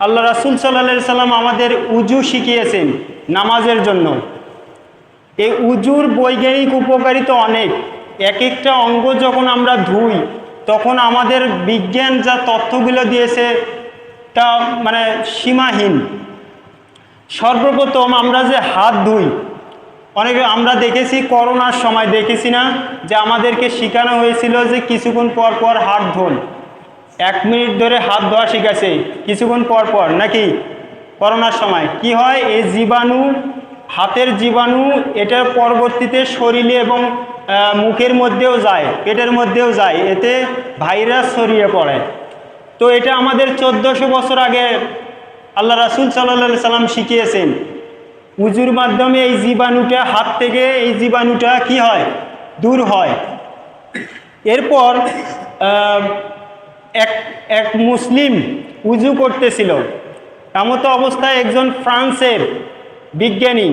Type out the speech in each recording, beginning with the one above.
আল্লাহ রাসুল সাল্লা সাল্লাম আমাদের উজু শিখিয়েছেন নামাজের জন্য। এই উজুর বৈজ্ঞানিক উপকারিতা অনেক। এক একটা অঙ্গ যখন আমরা ধুই, তখন আমাদের বিজ্ঞান যা তথ্যগুলো দিয়েছে তা মানে সীমাহীন। সর্বপ্রথম আমরা যে হাত ধুই, অনেকে আমরা দেখেছি করোনার সময়, দেখেছি না? যে আমাদেরকে শেখানো হয়েছিল যে কিছুক্ষণ পর পর হাত ধোন। এক মিনিট ধরে হাত ধোয়া শিখাছে কিছুক্ষণ পর পর, নাকি? করোনার সময়। কি হয়? এই জীবাণু, হাতের জীবাণু এটা পরবর্তীতে শরীরে এবং মুখের মধ্যেও যায়, পেটের মধ্যেও যায়। এতে ভাইরাস ছড়িয়ে পড়ে। তো এটা আমাদের চোদ্দোশো বছর আগে আল্লাহ রাসুল সাল্লা সাল্লাম শিখিয়েছেন। উজুর মাধ্যমে এই জীবাণুটা, হাত থেকে এই জীবাণুটা কি হয়? দূর হয়। এরপর এক এক মুসলিম উজু করতেছিল। এমতো অবস্থায় একজন ফ্রান্সের বিজ্ঞানী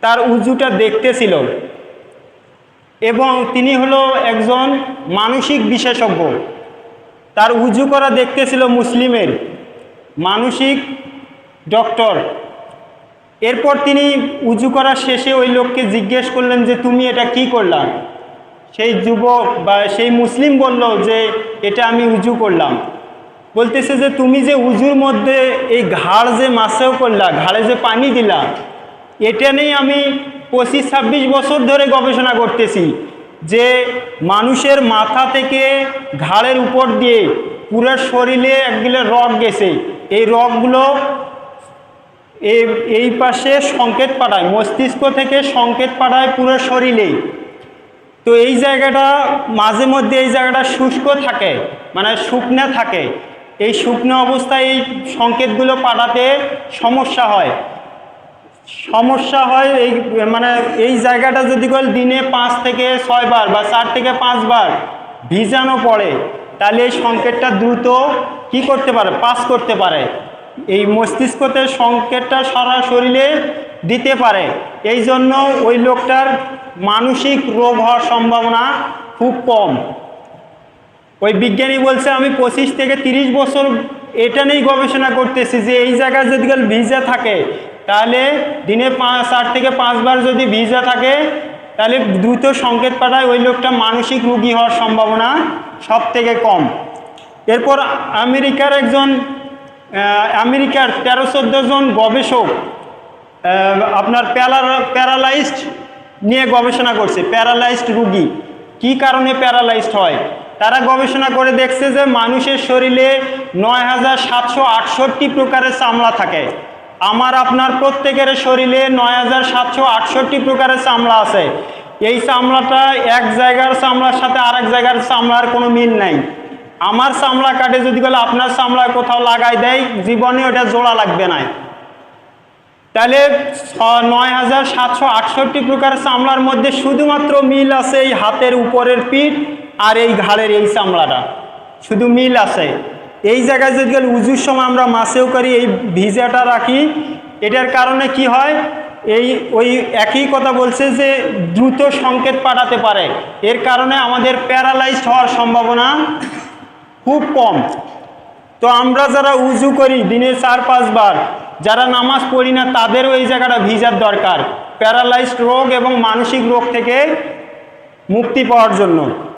তার উজুটা দেখতেছিল এবং তিনি হলো একজন মানসিক বিশেষজ্ঞ। তার উজু করা দেখতেছিল মুসলিমের মানসিক ডক্টর। এরপর তিনি উজু করা শেষে ওই লোককে জিজ্ঞেস করলেন যে, তুমি এটা কি করলা? সেই যুবক বা সেই মুসলিম বলল যে, এটা আমি উজু করলাম। বলতেছে যে, তুমি যে উজুর মধ্যে এই ঘাড় যে মাছেও করলা, ঘাড়ে যে পানি দিলা, এটা নিয়ে আমি পঁচিশ, ছাব্বিশ বছর ধরে গবেষণা করতেছি যে, মানুষের মাথা থেকে ঘাড়ের উপর দিয়ে পুরো শরীরে একগুলো রগ গেছে। এই রগগুলো এই পাশে সংকেত পাঠায় মস্তিষ্ক থেকে সংকেত পাঠায় পুরো শরীরে। তো এই জায়গাটা মাঝে মধ্যে এই জায়গাটা শুষ্ক থাকে মানে শুকনো থাকে। এই শুকনো অবস্থায় এই সংকেতগুলো পাঠাতে সমস্যা হয়। সমস্যা হয় এই মানে এই জায়গাটা যদি কেউ দিনে পাঁচ থেকে ছয়বার বা চার থেকে পাঁচবার ভিজানো পড়ে, তাহলে এই সংকেতটা দ্রুত কি করতে পারে, পাস করতে পারে। এই মস্তিষ্কতে সংকেতটা সারা শরীরে দিতে পারে। এই জন্য ওই লোকটার মানসিক রোগ হওয়ার সম্ভাবনা খুব কম। ওই বিজ্ঞানী বলছে, আমি পঁচিশ থেকে তিরিশ বছর এটা নিয়েই গবেষণা করতেছি যে এই জায়গায় যদি ভিজা থাকে, তাহলে দিনে পাঁচ চার থেকে পাঁচবার যদি ভিজা থাকে, তাহলে দ্রুত সংকেত পাঠায় ওই লোকটা মানসিক রোগী হওয়ার সম্ভাবনা সব থেকে কম। এরপর আমেরিকার একজন আমেরিকার তেরো, চোদ্দ জন গবেষক আপনার প্যারালাইজড নিয়ে গবেষণা করছে, প্যারালাইজড রুগী। কি কারণে প্যারালাইজড হয়? তারা গবেষণা করে দেখছে যে মানুষের শরীরে নয় হাজার সাতশো আটষট্টি প্রকারের চামড়া থাকে। আমার আপনার প্রত্যেকের শরীরে নয় হাজার সাতশো আটষট্টি প্রকারের চামড়া আছে। এই চামড়াটা এক জায়গার চামড়ার সাথে আরেক জায়গার চামড়ার কোনো মিল নাই। আমার চামড়া কাটে যদি বলে আপনার চামড়া কোথাও লাগাই দেয়, জীবনে ওটা জোড়া লাগবে না। তাহলে নয় হাজার সাতশো আটষট্টি প্রকার চামড়ার মধ্যে শুধুমাত্র মিল আছে এই হাতের উপরের পিঠ আর এই ঘাড়ের এই চামড়াটা। শুধু মিল আছে। এই জায়গায় যদি গেলে উজুর সময় আমরা মাছেও করি, এই ভিজাটা রাখি, এটার কারণে কি হয়? এই ওই একই কথা বলছে যে দ্রুত সংকেত পাঠাতে পারে। এর কারণে আমাদের প্যারালাইজড হওয়ার সম্ভাবনা খুব কম। তো আমরা যারা উজু করি, দিনে চার পাঁচবার যারা নামাজ পড়ি না, তাদেরও এই জায়গাটা ভিজার দরকার। প্যারালাইজড রোগ এবং মানসিক রোগ থেকে মুক্তি পাওয়ার জন্য।